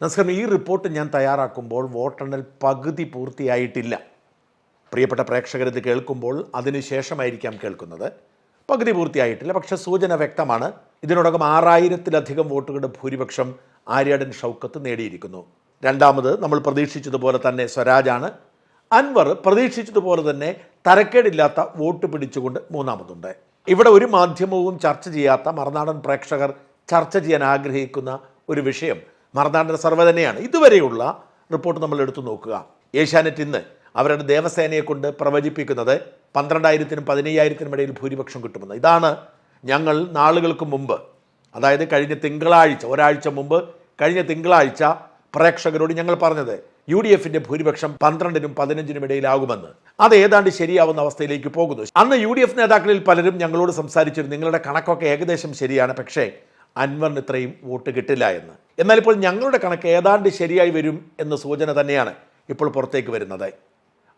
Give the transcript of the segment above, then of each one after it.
നമസ്കാരം ഈ റിപ്പോർട്ട് ഞാൻ തയ്യാറാക്കുമ്പോൾ വോട്ടെണ്ണൽ പകുതി പൂർത്തിയായിട്ടില്ല. പ്രിയപ്പെട്ട പ്രേക്ഷകർ ഇത് കേൾക്കുമ്പോൾ അതിനുശേഷമായിരിക്കാം കേൾക്കുന്നത്. പകുതി പൂർത്തിയായിട്ടില്ല പക്ഷേ സൂചന വ്യക്തമാണ്. ഇതിനോടകം ആറായിരത്തിലധികം വോട്ടുകളുടെ ഭൂരിപക്ഷം ആര്യാടൻ ഷൗക്കത്ത് നേടിയിരിക്കുന്നു. രണ്ടാമത് നമ്മൾ പ്രതീക്ഷിച്ചതുപോലെ തന്നെ സ്വരാജാണ് അൻവർ പ്രതീക്ഷിച്ചതുപോലെ തന്നെ തരക്കേടില്ലാത്ത വോട്ട് പിടിച്ചുകൊണ്ട് മൂന്നാമതുണ്ട്. ഇവിടെ ഒരു മാധ്യമവും ചർച്ച ചെയ്യാത്ത മറുനാടൻ പ്രേക്ഷകർ ചർച്ച ചെയ്യാൻ ആഗ്രഹിക്കുന്ന ഒരു വിഷയം മറുനാടൻ സർവേ തന്നെയാണ്. ഇതുവരെയുള്ള റിപ്പോർട്ട് നമ്മൾ എടുത്തു നോക്കുക. ഏഷ്യാനെറ്റ് ഇന്ന് അവരുടെ ദേവസേനയെ കൊണ്ട് പ്രവചിപ്പിക്കുന്നത് പന്ത്രണ്ടായിരത്തിനും പതിനയ്യായിരത്തിനും ഇടയിൽ ഭൂരിപക്ഷം കിട്ടുമെന്ന്. ഇതാണ് ഞങ്ങൾ നാളുകൾക്ക് മുമ്പ് അതായത് കഴിഞ്ഞ തിങ്കളാഴ്ച ഒരാഴ്ച മുമ്പ് കഴിഞ്ഞ തിങ്കളാഴ്ച പ്രേക്ഷകരോട് ഞങ്ങൾ പറഞ്ഞത് യു ഡി എഫിന്റെ ഭൂരിപക്ഷം പന്ത്രണ്ടിനും പതിനഞ്ചിനും ഇടയിലാകുമെന്ന്. അത് ഏതാണ്ട് ശരിയാവുന്ന അവസ്ഥയിലേക്ക് പോകുന്നു. അന്ന് യു ഡി എഫ് നേതാക്കളിൽ പലരും ഞങ്ങളോട് സംസാരിച്ചിരുന്നു. നിങ്ങളുടെ കണക്കൊക്കെ ഏകദേശം ശരിയാണ് പക്ഷേ അൻവറിന് ഇത്രയും വോട്ട് കിട്ടില്ല എന്ന്. എന്നാൽ ഇപ്പോൾ ഞങ്ങളുടെ കണക്ക് ഏതാണ്ട് ശരിയായി വരും എന്ന സൂചന തന്നെയാണ് ഇപ്പോൾ പുറത്തേക്ക് വരുന്നത്.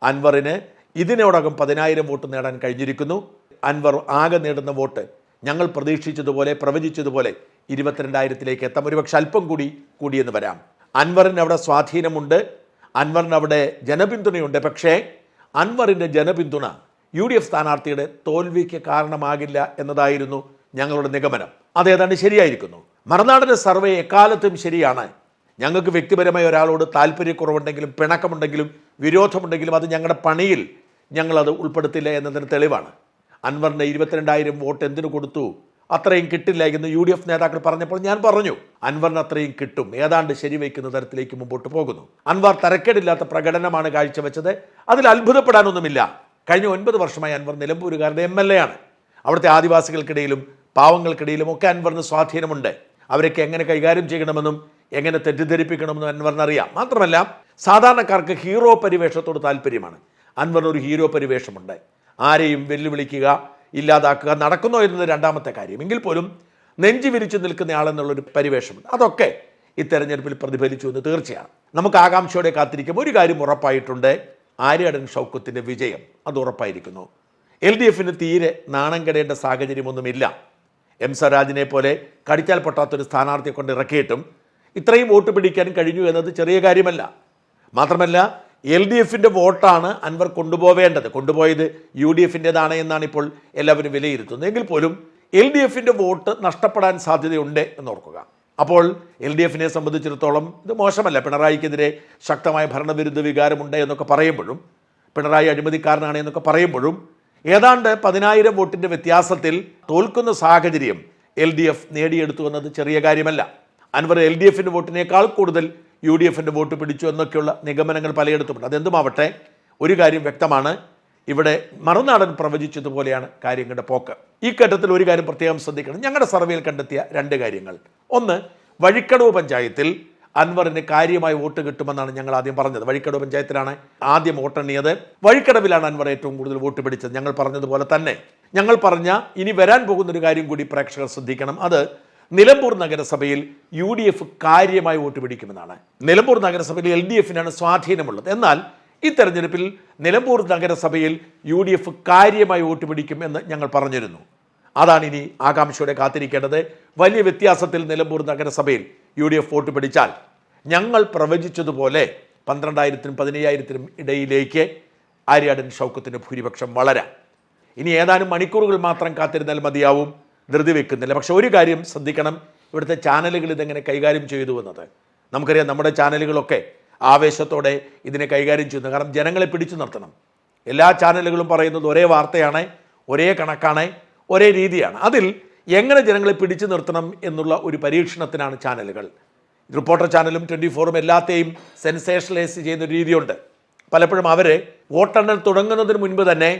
അൻവറിന് ഇതിനോടകം പതിനായിരം വോട്ട് നേടാൻ കഴിഞ്ഞിരിക്കുന്നു. അൻവർ ആകെ നേടുന്ന വോട്ട് ഞങ്ങൾ പ്രതീക്ഷിച്ചതുപോലെ പ്രവചിച്ചതുപോലെ ഇരുപത്തിരണ്ടായിരത്തിലേക്ക് എത്താം. ഒരുപക്ഷെ അല്പം കൂടി കൂടിയെന്ന് വരാം. അൻവറിന് അവിടെ സ്വാധീനമുണ്ട്. അൻവറിന് അവിടെ ജനപിന്തുണയുണ്ട്. പക്ഷേ അൻവറിന്റെ ജനപിന്തുണ യു ഡി എഫ് സ്ഥാനാർത്ഥിയുടെ തോൽവിക്ക് കാരണമാകില്ല എന്നതായിരുന്നു ഞങ്ങളുടെ നിഗമനം. അതേതാണ്ട് ശരിയായിരിക്കുന്നു. മറുനാടിന്റെ സർവേ എക്കാലത്തും ശരിയാണ്. ഞങ്ങൾക്ക് വ്യക്തിപരമായി ഒരാളോട് താല്പര്യക്കുറവുണ്ടെങ്കിലും പിണക്കമുണ്ടെങ്കിലും വിരോധമുണ്ടെങ്കിലും അത് ഞങ്ങളുടെ പണിയിൽ ഞങ്ങളത് ഉൾപ്പെടുത്തില്ല എന്നതിന് തെളിവാണ്. അൻവറിന്റെ ഇരുപത്തിരണ്ടായിരം വോട്ട് എന്തിനു കൊടുത്തു? അത്രയും കിട്ടില്ല എന്ന് യു ഡി എഫ് നേതാക്കൾ പറഞ്ഞപ്പോൾ ഞാൻ പറഞ്ഞു അൻവറിന് അത്രയും കിട്ടും. ഏതാണ്ട് ശരിവയ്ക്കുന്ന തരത്തിലേക്ക് മുമ്പോട്ട് പോകുന്നു. അൻവർ തരക്കേടില്ലാത്ത പ്രകടനമാണ് കാഴ്ചവെച്ചത്. അതിൽ അത്ഭുതപ്പെടാനൊന്നുമില്ല. കഴിഞ്ഞ ഒൻപത് വർഷമായി അൻവർ നിലമ്പൂരുകാരുടെ എം എൽ എ ആണ്. അവിടുത്തെ ആദിവാസികൾക്കിടയിലും പാവങ്ങൾക്കിടയിലും ഒക്കെ അൻവറിന് സ്വാധീനമുണ്ട്. അവരൊക്കെ എങ്ങനെ കൈകാര്യം ചെയ്യണമെന്നും എങ്ങനെ തെറ്റിദ്ധരിപ്പിക്കണമെന്നും അൻവറിനറിയാം മാത്രമല്ല സാധാരണക്കാർക്ക് ഹീറോ പരിവേഷത്തോട് താല്പര്യമാണ്. അൻവറിന് ഒരു ഹീറോ പരിവേഷമുണ്ട്. ആരെയും വെല്ലുവിളിക്കുക ഇല്ലാതാക്കുക നടക്കുന്നോ എന്നത് രണ്ടാമത്തെ കാര്യം. എങ്കിൽ പോലും നെഞ്ചു വിരിച്ചു നിൽക്കുന്നയാളെന്നുള്ളൊരു പരിവേഷമുണ്ട്. അതൊക്കെ ഈ തെരഞ്ഞെടുപ്പിൽ പ്രതിഫലിച്ചു എന്ന് തീർച്ചയാണ്. നമുക്ക് ആകാംക്ഷയോടെ കാത്തിരിക്കും. ഒരു കാര്യം ഉറപ്പായിട്ടുണ്ട്. ആര്യാടൻ ഷൗക്കത്തിന്റെ വിജയം. അത് ഉറപ്പായിരിക്കുന്നു. എൽ ഡി എഫിന് തീരെ നാണം കെടേണ്ട സാഹചര്യമൊന്നുമില്ല. എം സ്വരാജിനെ പോലെ കടിച്ചാൽ പൊട്ടാത്തൊരു സ്ഥാനാർത്ഥിയെ കൊണ്ട് ഇറക്കിയിട്ടും ഇത്രയും വോട്ട് പിടിക്കാൻ കഴിഞ്ഞു എന്നത് ചെറിയ കാര്യമല്ല. മാത്രമല്ല എൽ ഡി എഫിന്റെ വോട്ടാണ് അൻവർ കൊണ്ടുപോവേണ്ടത്. കൊണ്ടുപോയത് യു ഡി എഫിന്റെതാണ് എന്നാണ് ഇപ്പോൾ എല്ലാവരും വിലയിരുത്തുന്നത്. എങ്കിൽ പോലും എൽ ഡി എഫിന്റെ വോട്ട് നഷ്ടപ്പെടാൻ സാധ്യതയുണ്ട് എന്നോർക്കുക. അപ്പോൾ എൽ ഡി എഫിനെ സംബന്ധിച്ചിടത്തോളം ഇത് മോശമല്ല. പിണറായിക്കെതിരെ ശക്തമായ ഭരണവിരുദ്ധ വികാരമുണ്ട് എന്നൊക്കെ പറയുമ്പോഴും പിണറായി അഴിമതിക്കാരനാണ് എന്നൊക്കെ പറയുമ്പോഴും ഏതാണ്ട് പതിനായിരം വോട്ടിന്റെ വ്യത്യാസത്തിൽ തോൽക്കുന്ന സാഹചര്യം എൽ ഡി എഫ് നേടിയെടുത്തു എന്നത് ചെറിയ കാര്യമല്ല. അൻവർ എൽ ഡി എഫിന്റെ വോട്ടിനേക്കാൾ കൂടുതൽ യു ഡി എഫിന്റെ വോട്ട് പിടിച്ചു എന്നൊക്കെയുള്ള നിഗമനങ്ങൾ പലയിടത്തുമുണ്ട്. അതെന്തുമാവട്ടെ ഒരു കാര്യം വ്യക്തമാണ്. ഇവിടെ മറുനാടൻ പ്രവചിച്ചതുപോലെയാണ് കാര്യങ്ങളുടെ പോക്ക്. ഈ ഘട്ടത്തിൽ ഒരു കാര്യം പ്രത്യേകം ശ്രദ്ധിക്കണം. ഞങ്ങളുടെ സർവേയിൽ കണ്ടെത്തിയ രണ്ട് കാര്യങ്ങൾ. ഒന്ന് വഴിക്കടവ് പഞ്ചായത്തിൽ അൻവറിന് കാര്യമായി വോട്ട് കിട്ടുമെന്നാണ് ഞങ്ങൾ ആദ്യം പറഞ്ഞത്. വഴിക്കടവ് പഞ്ചായത്തിലാണ് ആദ്യം വോട്ടെണ്ണിയത് വഴിക്കടവിലാണ് അൻവർ ഏറ്റവും കൂടുതൽ വോട്ട് പിടിച്ചത്. ഞങ്ങൾ പറഞ്ഞതുപോലെ തന്നെ. ഞങ്ങൾ പറഞ്ഞ ഇനി വരാൻ പോകുന്ന ഒരു കാര്യം കൂടി പ്രേക്ഷകർ ശ്രദ്ധിക്കണം. അത് നിലമ്പൂർ നഗരസഭയിൽ യു ഡി എഫ് കാര്യമായി വോട്ട് പിടിക്കുമെന്നാണ്. നിലമ്പൂർ നഗരസഭയിൽ എൽ ഡി എഫിനാണ് സ്വാധീനമുള്ളത്. എന്നാൽ ഈ തെരഞ്ഞെടുപ്പിൽ നിലമ്പൂർ നഗരസഭയിൽ യു ഡി എഫ് കാര്യമായി വോട്ട് പിടിക്കും എന്ന് ഞങ്ങൾ പറഞ്ഞിരുന്നു. അതാണ് ഇനി ആകാംക്ഷയോടെ കാത്തിരിക്കേണ്ടത്. വലിയ വ്യത്യാസത്തിൽ നിലമ്പൂർ നഗരസഭയിൽ യു ഡി എഫ് വോട്ട് പിടിച്ചാൽ ഞങ്ങൾ പ്രവചിച്ചതുപോലെ പന്ത്രണ്ടായിരത്തിനും പതിനയ്യായിരത്തിനും ഇടയിലേക്ക് ആര്യാടൻ ഷൗക്കത്തിന്റെ ഭൂരിപക്ഷം വളരാം. ഇനി ഏതാനും മണിക്കൂറുകൾ മാത്രം കാത്തിരുന്നാൽ മതിയാവും. ധൃതി വെക്കുന്നില്ല. പക്ഷെ ഒരു കാര്യം ശ്രദ്ധിക്കണം. ഇവിടുത്തെ ചാനലുകൾ ഇതെങ്ങനെ കൈകാര്യം ചെയ്തു എന്നത്. നമുക്കറിയാം നമ്മുടെ ചാനലുകളൊക്കെ ആവേശത്തോടെ ഇതിനെ കൈകാര്യം ചെയ്യുന്നു. കാരണം ജനങ്ങളെ പിടിച്ചു നിർത്തണം. എല്ലാ ചാനലുകളും പറയുന്നത് ഒരേ വാർത്തയാണ് ഒരേ കണക്കാണ് ഒരേ രീതിയാണ്. അതിൽ എങ്ങനെ ജനങ്ങളെ പിടിച്ചു നിർത്തണം എന്നുള്ള ഒരു പരീക്ഷണത്തിനാണ് ചാനലുകൾ. റിപ്പോർട്ടർ ചാനലും ട്വന്റി ഫോറും എല്ലാത്തെയും സെൻസേഷണലൈസ് ചെയ്യുന്ന രീതിയുണ്ട്. പലപ്പോഴും അവർ വോട്ടെണ്ണൽ തുടങ്ങുന്നതിന് മുൻപ് തന്നെ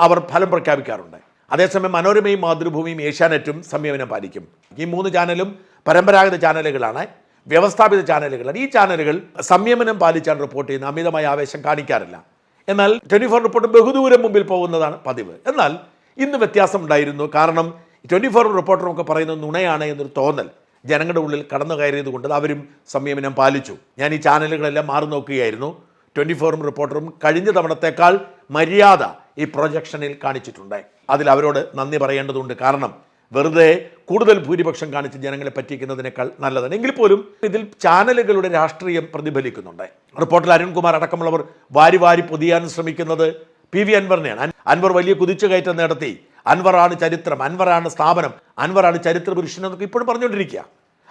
അവർ ഫലം പ്രഖ്യാപിക്കാറുണ്ട്. അതേസമയം മനോരമയും മാതൃഭൂമിയും ഏഷ്യാനെറ്റും സംയമനം പാലിക്കും. ഈ മൂന്ന് ചാനലും പരമ്പരാഗത ചാനലുകളാണ് വ്യവസ്ഥാപിത ചാനലുകളാണ്. ഈ ചാനലുകൾ സംയമനം പാലിച്ചാണ് റിപ്പോർട്ട് ചെയ്യുന്നത് അമിതമായ ആവേശം കാണിക്കാറില്ല. എന്നാൽ ട്വന്റി ഫോർ റിപ്പോർട്ട് ബഹുദൂരം മുമ്പിൽ പോകുന്നതാണ് പതിവ്. എന്നാൽ ഇന്ന് വ്യത്യാസം ഉണ്ടായിരുന്നു കാരണം ട്വന്റി ഫോർ റിപ്പോർട്ടറും ഒക്കെ പറയുന്നത് നുണയാണ് എന്നൊരു തോന്നൽ. ജനങ്ങളുടെ ഉള്ളിൽ കടന്നു കയറിയത് കൊണ്ട് അവരും സംയമനം പാലിച്ചു. ഞാൻ ഈ ചാനലുകളെല്ലാം മാറി നോക്കുകയായിരുന്നു. ട്വന്റി ഫോറും റിപ്പോർട്ടറും കഴിഞ്ഞ തവണത്തേക്കാൾ മര്യാദ ഈ പ്രൊജക്ഷനിൽ കാണിച്ചിട്ടുണ്ട്. അതിൽ അവരോട് നന്ദി പറയേണ്ടതുണ്ട്. കാരണം വെറുതെ കൂടുതൽ ഭൂരിപക്ഷം കാണിച്ച് ജനങ്ങളെ പറ്റിക്കുന്നതിനേക്കാൾ നല്ലതാണ്. എങ്കിൽ പോലും ഇതിൽ ചാനലുകളുടെ രാഷ്ട്രീയം പ്രതിഫലിക്കുന്നുണ്ട്. റിപ്പോർട്ടർ അരുൺകുമാർ അടക്കമുള്ളവർ വാരി വാരി പൊതിയാൻ ശ്രമിക്കുന്നത് പി വി അൻവറിനെയാണ്. അൻവർ വലിയ കുതിച്ചുകയറ്റം നടത്തി. അൻവറാണ് ചരിത്രം അൻവറാണ് സ്ഥാപനം അൻവറാണ് ചരിത്ര പുരുഷൻ എന്നൊക്കെ ഇപ്പോഴും പറഞ്ഞുകൊണ്ടിരിക്കുക.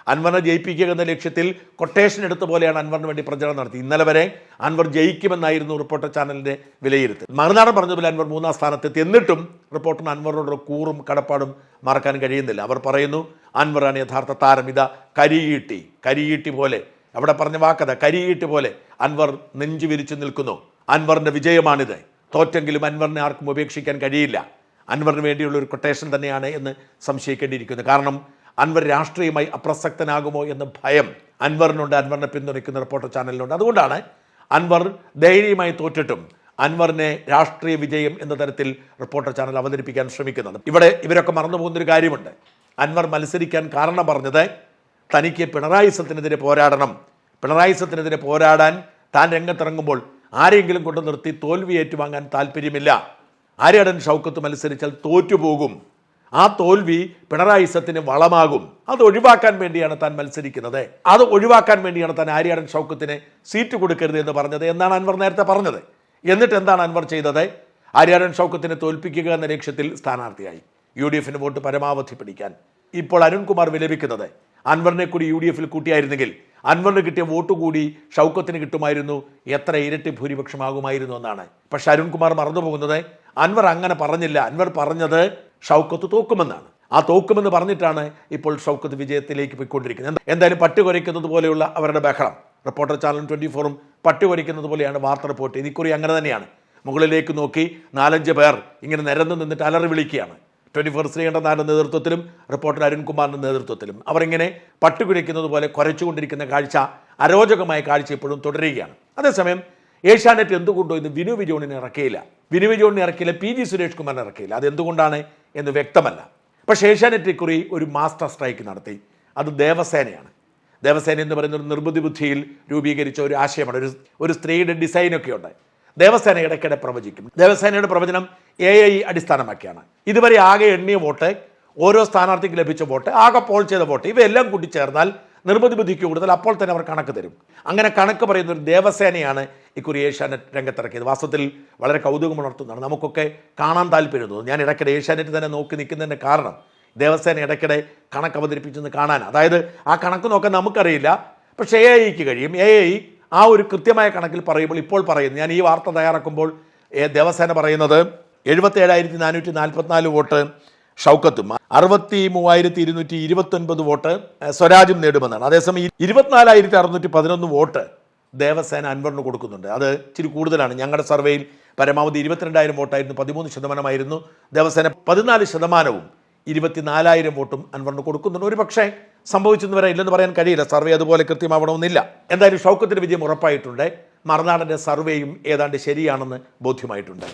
അൻവറിനെ ജയിപ്പിക്കുക എന്ന ലക്ഷ്യത്തിൽ കൊട്ടേഷൻ എടുത്ത പോലെയാണ് അൻവറിന് വേണ്ടി പ്രചരണം നടത്തി ഇന്നലെ വരെ അൻവർ ജയിക്കുമെന്നായിരുന്നു റിപ്പോർട്ടർ ചാനലിന്റെ വിലയിരുത്തൽ. മറുനാടൻ പറഞ്ഞതുപോലെ അൻവർ മൂന്നാം സ്ഥാനത്തെത്തി. എന്നിട്ടും റിപ്പോർട്ടറിന് അൻവറിനോടുള്ള കൂറും കടപ്പാടും മറക്കാൻ കഴിയുന്നില്ല. അവർ പറയുന്നു അൻവറാണ് യഥാർത്ഥ താരം. ഇതാ കരിയീട്ടി. കരിയീട്ടി പോലെ. അവിടെ പറഞ്ഞ വാക്കത കരിയീട്ടി പോലെ. അൻവർ നെഞ്ചു വിരിച്ചു നിൽക്കുന്നു. അൻവറിന്റെ വിജയമാണിത്. തോറ്റെങ്കിലും അൻവറിനെ ആർക്കും ഉപേക്ഷിക്കാൻ കഴിയില്ല. അൻവറിന് വേണ്ടിയുള്ള ഒരു കൊട്ടേഷൻ തന്നെയാണ് എന്ന് സംശയിക്കേണ്ടിയിരിക്കുന്നു. കാരണം അൻവർ രാഷ്ട്രീയമായി അപ്രസക്തനാകുമോ എന്ന ഭയം അൻവറിനുണ്ട് അൻവറിനെ പിന്തുണയ്ക്കുന്ന റിപ്പോർട്ടർ ചാനലിനുണ്ട്. അതുകൊണ്ടാണ് അൻവർ ധൈര്യമായി തോറ്റിട്ടും അൻവറിനെ രാഷ്ട്രീയ വിജയം എന്ന തരത്തിൽ റിപ്പോർട്ടർ ചാനൽ അവതരിപ്പിക്കാൻ ശ്രമിക്കുന്നത്. ഇവിടെ ഇവരൊക്കെ മറന്നു പോകുന്നൊരു കാര്യമുണ്ട്. അൻവർ മത്സരിക്കാൻ കാരണം പറഞ്ഞത് തനിക്ക് പിണറായി സത്തിനെതിരെ പോരാടണം. പിണറായി സത്തിനെതിരെ പോരാടാൻ താൻ രംഗത്തിറങ്ങുമ്പോൾ ആരെങ്കിലും കൊണ്ടു നിർത്തി തോൽവി ഏറ്റുവാങ്ങാൻ താല്പര്യമില്ല. ആര്യാടൻ ഷൗക്കത്ത് മത്സരിച്ചാൽ തോറ്റുപോകും. ആ തോൽവി പിണറായി സത്തിന് വളമാകും. അത് ഒഴിവാക്കാൻ വേണ്ടിയാണ് താൻ മത്സരിക്കുന്നത്. അത് ഒഴിവാക്കാൻ വേണ്ടിയാണ് താൻ ആര്യാടൻ ഷൗക്കത്തിന് സീറ്റ് കൊടുക്കരുത് എന്ന് പറഞ്ഞത് എന്നാണ് അൻവർ നേരത്തെ പറഞ്ഞത്. എന്നിട്ട് എന്താണ് അൻവർ ചെയ്തത്? ആര്യാടൻ ഷൗക്കത്തിനെ തോൽപ്പിക്കുക എന്ന ലക്ഷ്യത്തിൽ സ്ഥാനാർത്ഥിയായി. യു ഡി എഫിന് വോട്ട് പരമാവധി പിടിക്കാൻ ഇപ്പോൾ അരുൺകുമാർ വിലപിക്കുന്നത്. അൻവറിനെ കൂടി യു ഡി എഫിൽ കൂട്ടിയായിരുന്നെങ്കിൽ അൻവറിന് കിട്ടിയ വോട്ട് കൂടി ഷൗക്കത്തിന് കിട്ടുമായിരുന്നു. എത്ര ഇരട്ടി ഭൂരിപക്ഷമാകുമായിരുന്നു എന്നാണ്. പക്ഷെ അരുൺകുമാർ മറന്നു പോകുന്നത് അൻവർ അങ്ങനെ പറഞ്ഞില്ല. അൻവർ പറഞ്ഞത് ഷൗക്കത്ത് തോക്കുമെന്നാണ്. ആ തോക്കുമെന്ന് പറഞ്ഞിട്ടാണ് ഇപ്പോൾ ഷൗക്കത്ത് വിജയത്തിലേക്ക് പോയിക്കൊണ്ടിരിക്കുന്നത്. എന്തായാലും പട്ടി കുരയ്ക്കുന്നത് പോലെയുള്ള അവരുടെ ബഹളം. റിപ്പോർട്ടർ ചാനൽ ട്വന്റി ഫോറും പട്ടി കുരയ്ക്കുന്നത് പോലെയാണ് വാർത്ത റിപ്പോർട്ട് ഇതിക്കുറി അങ്ങനെ തന്നെയാണ്. മുകളിലേക്ക് നോക്കി നാലഞ്ച് പേർ ഇങ്ങനെ നിരന്ന് നിന്നിട്ട് അലറി വിളിക്കുകയാണ്. ട്വന്റി ഫോർ ശ്രീകണ്ഠനാരുടെ നേതൃത്വത്തിലും റിപ്പോർട്ടർ അരുൺകുമാറിന്റെ നേതൃത്വത്തിലും അവരിങ്ങനെ പട്ടുകുരയ്ക്കുന്നത് പോലെ കുറച്ചുകൊണ്ടിരിക്കുന്ന കാഴ്ച അരോചകമായ കാഴ്ച ഇപ്പോഴും തുടരുകയാണ്. അതേസമയം ഏഷ്യാനെറ്റ് എന്തുകൊണ്ടോ ഇന്ന് വിനു വിജോണിനെ ഇറക്കിയില്ല. വിനു വിജോണിനെ ഇറക്കിയില്ല പി ജി സുരേഷ് കുമാറിനെ ഇറക്കിയില്ല. അത് എന്തുകൊണ്ടാണ് എന്ന് വ്യക്തമല്ല. പക്ഷേ ഏഷ്യാനെറ്റ് ഇക്കുറി ഒരു മാസ്റ്റർ സ്ട്രൈക്ക് നടത്തി. അത് ദേവസേനയാണ്. ദേവസേന എന്ന് പറയുന്ന ഒരു നിർബുദ്ധി ബുദ്ധിയിൽ രൂപീകരിച്ച ഒരു ആശയമാണ്. ഒരു ഒരു സ്ത്രീയുടെ ഡിസൈനൊക്കെ ഉണ്ട്. ദേവസേന ഇടയ്ക്കിടെ പ്രവചിക്കും ദേവസേനയുടെ പ്രവചനം എ ഐ അടിസ്ഥാനമാക്കിയാണ്. ഇതുവരെ ആകെ എണ്ണിയ വോട്ട് ഓരോ സ്ഥാനാർത്ഥിക്ക് ലഭിച്ച വോട്ട് ആകെ പോൾ ചെയ്ത വോട്ട് ഇവയെല്ലാം കൂട്ടിച്ചേർന്നാൽ നിർമ്മിതി ബുദ്ധിക്ക് കൂടുതൽ അപ്പോൾ തന്നെ അവർ കണക്ക് തരും. അങ്ങനെ കണക്ക് പറയുന്ന ഒരു ദേവസേനയാണ് ഇക്കുറി ഏഷ്യാനെറ്റ് രംഗത്തിറക്കിയത്. വാസ്തവത്തിൽ വളരെ കൗതുകമുണർത്തുന്നതാണ്. നമുക്കൊക്കെ കാണാൻ താല്പര്യം തോന്നുന്നു ഞാൻ ഇടയ്ക്കിടെ ഏഷ്യാനെറ്റ് തന്നെ നോക്കി നിൽക്കുന്നതിന്റെ കാരണം ദേവസേന ഇടയ്ക്കിടെ കണക്ക് അവതരിപ്പിച്ചെന്ന് കാണാൻ അതായത് ആ കണക്ക് നോക്കാൻ നമുക്കറിയില്ല. പക്ഷേ എ ഐക്ക് കഴിയും. എ ഐ ആ ഒരു കൃത്യമായ കണക്കിൽ പറയുമ്പോൾ ഇപ്പോൾ പറയുന്നു. ഞാൻ ഈ വാർത്ത തയ്യാറാക്കുമ്പോൾ ദേവസേന പറയുന്നത് എഴുപത്തി ഏഴായിരത്തി നാനൂറ്റി നാൽപ്പത്തിനാല് വോട്ട് ഷൗക്കത്തും അറുപത്തി മൂവായിരത്തി ഇരുന്നൂറ്റി ഇരുപത്തൊൻപത് വോട്ട് സ്വരാജും നേടുമെന്നാണ്. അതേസമയം ഇരുപത്തിനാലായിരത്തി അറുന്നൂറ്റി പതിനൊന്ന് വോട്ട് ദേവസേന അൻവറിന് കൊടുക്കുന്നുണ്ട്. അത് ഇച്ചിരി കൂടുതലാണ്. ഞങ്ങളുടെ സർവേയിൽ പരമാവധി ഇരുപത്തിരണ്ടായിരം വോട്ടായിരുന്നു പതിമൂന്ന് ശതമാനമായിരുന്നു. ദേവസേന പതിനാല് ശതമാനവും ഇരുപത്തിനാലായിരം വോട്ടും അൻവറിന് കൊടുക്കുന്നുണ്ട്. ഒരു പക്ഷേ സംഭവിച്ചെന്ന് വരെ ഇല്ലെന്ന് പറയാൻ കഴിയില്ല. സർവേ അതുപോലെ കൃത്യമാവണമെന്നില്ല. എന്തായാലും ഷൗക്കത്തിന് വിജയം ഉറപ്പായിട്ടുണ്ട്. മറുനാടന്റെ സർവേയും ഏതാണ്ട് ശരിയാണെന്ന് ബോധ്യമായിട്ടുണ്ട്.